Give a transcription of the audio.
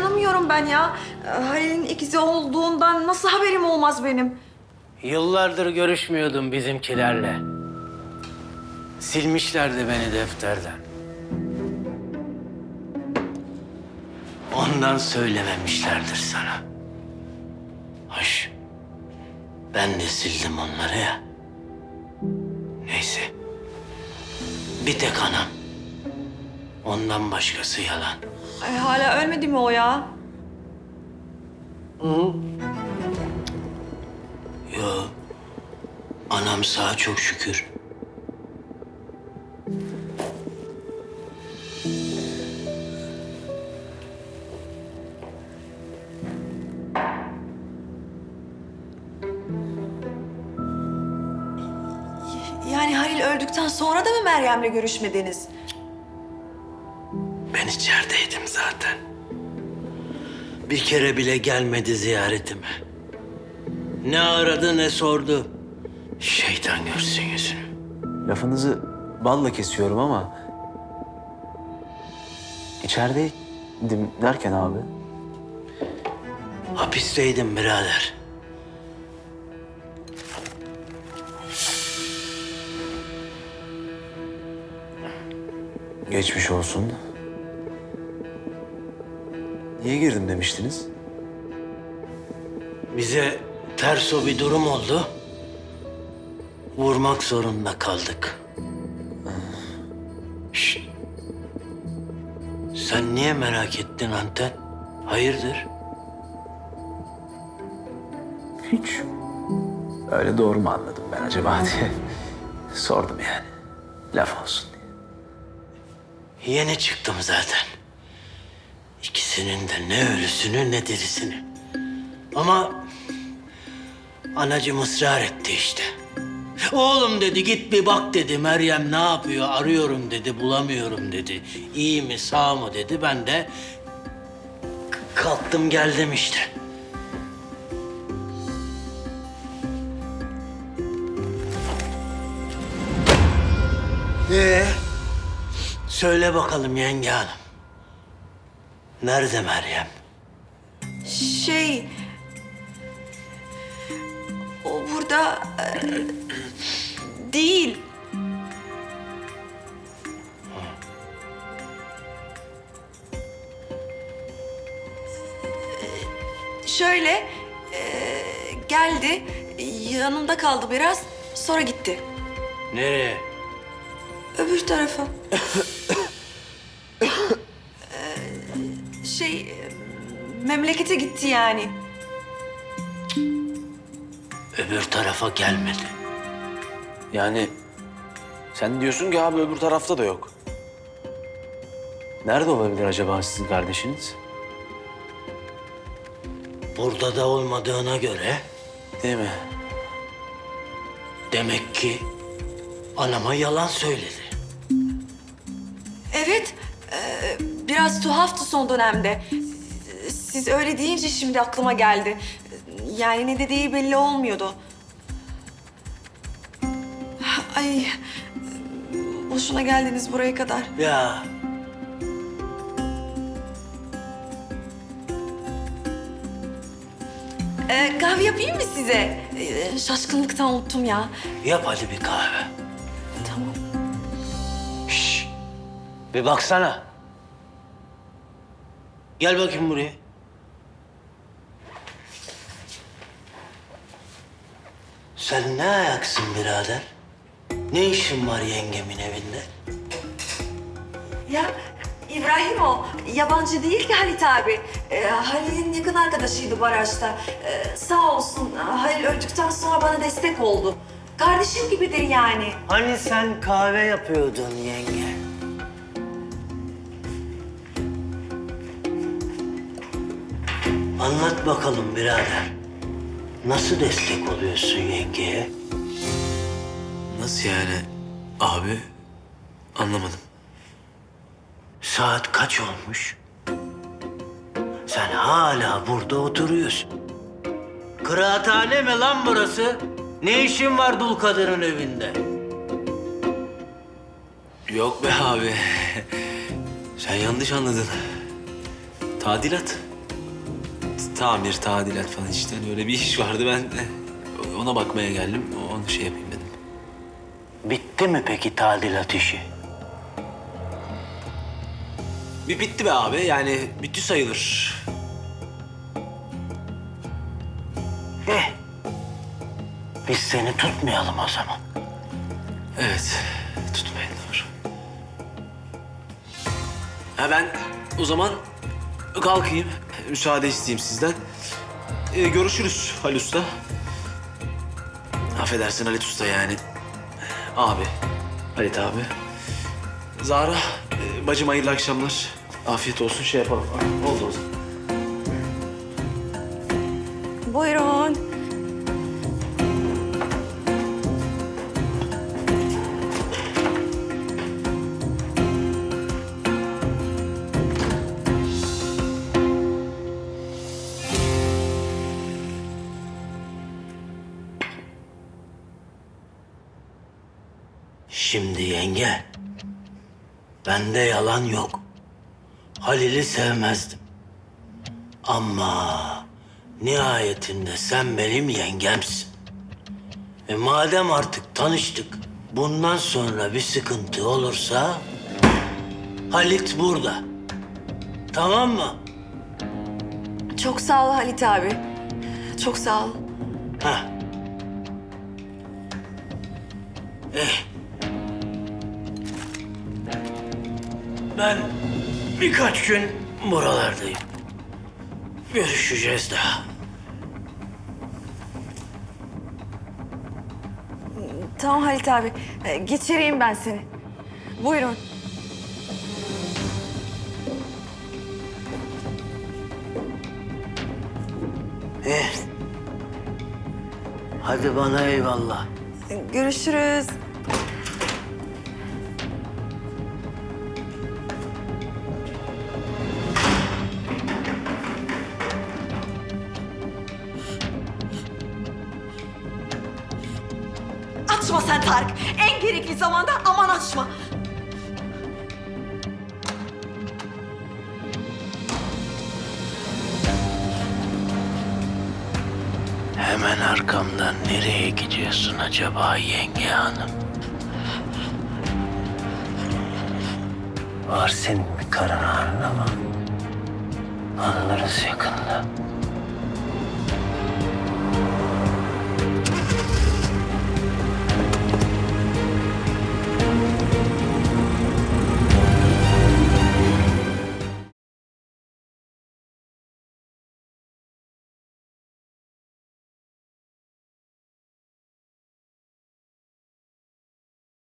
inanamıyorum ben ya. Ee, Halil'in ikizi olduğundan nasıl haberim olmaz benim? Yıllardır görüşmüyordum bizimkilerle. Silmişlerdi beni defterden. Ondan söylememişlerdir sana. Hoş. Ben de sildim onları ya. Neyse. Bir tek anam. Ondan başkası yalan. Ay, hala ölmedi mi o ya? Yo. Anam sağ çok şükür. Yani Halil öldükten sonra da mı Meryem'le görüşmediniz? Ben içerideydim. Bir kere bile gelmedi ziyaretime. Ne aradı ne sordu. Şeytan görsün yüzünü. Lafınızı balla kesiyorum ama... içerideydim derken abi. Hapisteydim birader. Geçmiş olsun. Niye girdim demiştiniz? Bize ters o bir durum oldu. Vurmak zorunda kaldık. Şşt. Sen niye merak ettin Anten? Hayırdır? Hiç. Öyle doğru mu anladım ben acaba diye. Sordum yani. Laf olsun diye. Yeni çıktım zaten. İkisinin de ne ölüsünü ne dirisini. Ama anacım ısrar etti işte. Oğlum dedi git bir bak dedi. Meryem ne yapıyor arıyorum dedi bulamıyorum dedi. İyi mi sağ mı dedi. Ben de kalktım geldim işte. Ee, söyle bakalım yenge hanım. Nerede Meryem? Şey... O burada... e, değil. E, Şöyle... e, geldi, yanımda kaldı biraz, sonra gitti. Nereye? Öbür tarafa. şey, e, memlekete gitti yani. Öbür tarafa gelmedi. Yani sen diyorsun ki abi öbür tarafta da yok. Nerede olabilir acaba sizin kardeşiniz? Burada da olmadığına göre Değil mi? demek ki anama yalan söyledi. Evet, e, biraz tuhaftı son dönemde. Siz öyle deyince şimdi aklıma geldi. Yani ne dediği belli olmuyordu. Ay, boşuna geldiniz buraya kadar. Ya Ee, kahve yapayım mı size? Ee, şaşkınlıktan unuttum ya. yap hadi bir kahve. Tamam. Şş, bir baksana. Gel bakayım buraya. Sen ne ayaksın birader? Ne işin var yengemin evinde? Ya İbrahim o. Yabancı değil ki Halit abi. Ee, Halil'in yakın arkadaşıydı barajda. Ee, sağ olsun Halil öldükten sonra bana destek oldu. Kardeşim gibidir yani. Hani sen kahve yapıyordun yenge? Anlat bakalım birader. Nasıl destek oluyorsun yengeye? Nasıl yani abi? Anlamadım. Saat kaç olmuş? Sen hala burada oturuyorsun. Kıraathane mi lan burası? Ne işin var dul kadının evinde? Yok be abi. Sen yanlış anladın. Tadilat. Tamir, tadilat falan işte hani öyle bir iş vardı. Ben de ona bakmaya geldim. Onu şey yapayım dedim. Bitti mi peki tadilat işi? Bir bitti be abi. Yani bitti sayılır. Eh. Biz seni tutmayalım o zaman. Evet. Tutmayın doğru. Ha ben o zaman kalkayım. Müsaade isteyeyim sizden. Ee, görüşürüz Halil Usta. Affedersin Halit Usta yani. Abi. Halit abi. Zahra, e, bacım hayırlı akşamlar. Afiyet olsun şey yapalım. Oldu o zaman. Buyurun. Şimdi yenge, bende yalan yok. Halil'i sevmezdim. Ama nihayetinde sen benim yengemsin. E madem artık tanıştık, bundan sonra bir sıkıntı olursa Halit burada. Tamam mı? Çok sağ ol Halit abi. Çok sağ ol. Ha. Eh. Ben birkaç gün buralardayım. Görüşeceğiz daha. Tamam Halit abi. Ee, geçireyim ben seni. Buyurun. Eh. Hadi bana eyvallah. Görüşürüz. En gerekli zamanda aman açma. Hemen arkamdan nereye gidiyorsun acaba yenge hanım? Var senin bir karın ağrın ama anlarız yakında.